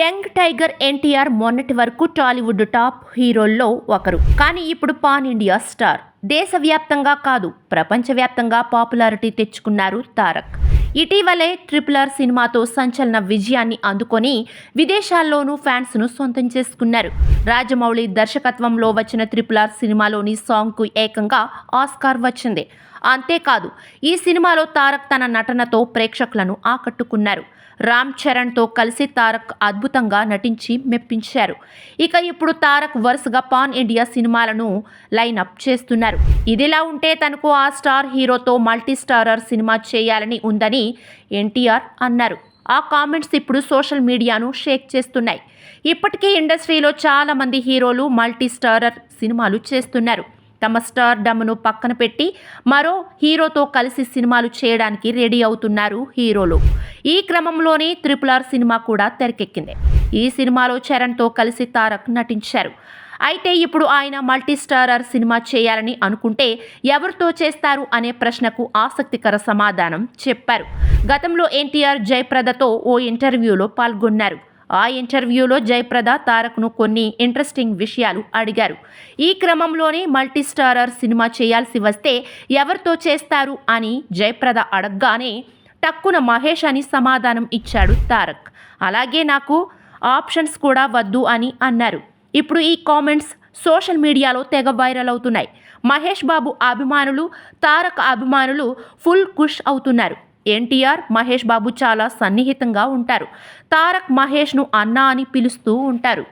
Young tiger NTR మొన్నటి వరకు Tollywood top హీరోల్లో ఒకరు. కానీ ఇప్పుడు పాన్ ఇండియా స్టార్. దేశవ్యాప్తంగా కాదు ప్రపంచవ్యాప్తంగా పాపులారిటీ తెచ్చుకున్నారు తారక్. ఇటీవలే ట్రిపులర్ సినిమాతో సంచలన విజయాన్ని అందుకొని విదేశాల్లోనూ ఫ్యాన్స్ను సొంతం చేసుకున్నారు. రాజమౌళి దర్శకత్వంలో వచ్చిన ట్రిపులర్ సినిమాలోని సాంగ్కు ఏకంగా ఆస్కార్ వచ్చింది. అంతేకాదు ఈ సినిమాలో తారక్ తన నటనతో ప్రేక్షకులను ఆకట్టుకున్నారు. రామ్ చరణ్తో కలిసి తారక్ అద్భుతంగా నటించి మెప్పించారు. ఇక ఇప్పుడు తారక్ వరుసగా పాన్ ఇండియా సినిమాలను లైనప్ చేస్తున్నారు. ఇదిలా ఉంటే తనకు ఆ స్టార్ హీరోతో మల్టీ స్టారర్ సినిమా చేయాలని ఉందని ఎన్టీఆర్ అన్నారు. ఆ కామెంట్స్ ఇప్పుడు సోషల్ మీడియాను షేక్ చేస్తున్నాయి. ఇప్పటికే ఇండస్ట్రీలో చాలామంది హీరోలు మల్టీ స్టారర్ సినిమాలు చేస్తున్నారు. తమ స్టార్ డమ్ను పక్కన పెట్టి మరో హీరోతో కలిసి సినిమాలు చేయడానికి రెడీ అవుతున్నారు హీరోలు. ఈ క్రమంలోనే త్రిపుల్ ఆర్ సినిమా కూడా తెరకెక్కింది. ఈ సినిమాలో చరణ్తో కలిసి తారక్ నటించారు. అయితే ఇప్పుడు ఆయన మల్టీ స్టారర్ సినిమా చేయాలని అనుకుంటే ఎవరితో చేస్తారు అనే ప్రశ్నకు ఆసక్తికర సమాధానం చెప్పారు. గతంలో ఎన్టీఆర్ జయప్రదతో ఓ ఇంటర్వ్యూలో పాల్గొన్నారు. ఆ ఇంటర్వ్యూలో జయప్రద తారక్ను కొన్ని ఇంట్రెస్టింగ్ విషయాలు అడిగారు. ఈ క్రమంలోనే మల్టీస్టారర్ సినిమా చేయాల్సి వస్తే ఎవరితో చేస్తారు అని జయప్రద అడగగానే టక్కున మహేష్ అని సమాధానం ఇచ్చాడు తారక్. అలాగే నాకు ఆప్షన్స్ కూడా వద్దు అని అన్నారు. ఇప్పుడు ఈ కామెంట్స్ సోషల్ మీడియాలో తెగ వైరల్ అవుతున్నాయి. మహేష్ బాబు అభిమానులు తారక్ అభిమానులు ఫుల్ ఖుష్ అవుతున్నారు. ఎన్టీఆర్ మహేష్ బాబు చాలా సన్నిహితంగా ఉంటారు. తారక్ మహేష్ను అన్నా అని పిలుస్తూ ఉంటారు.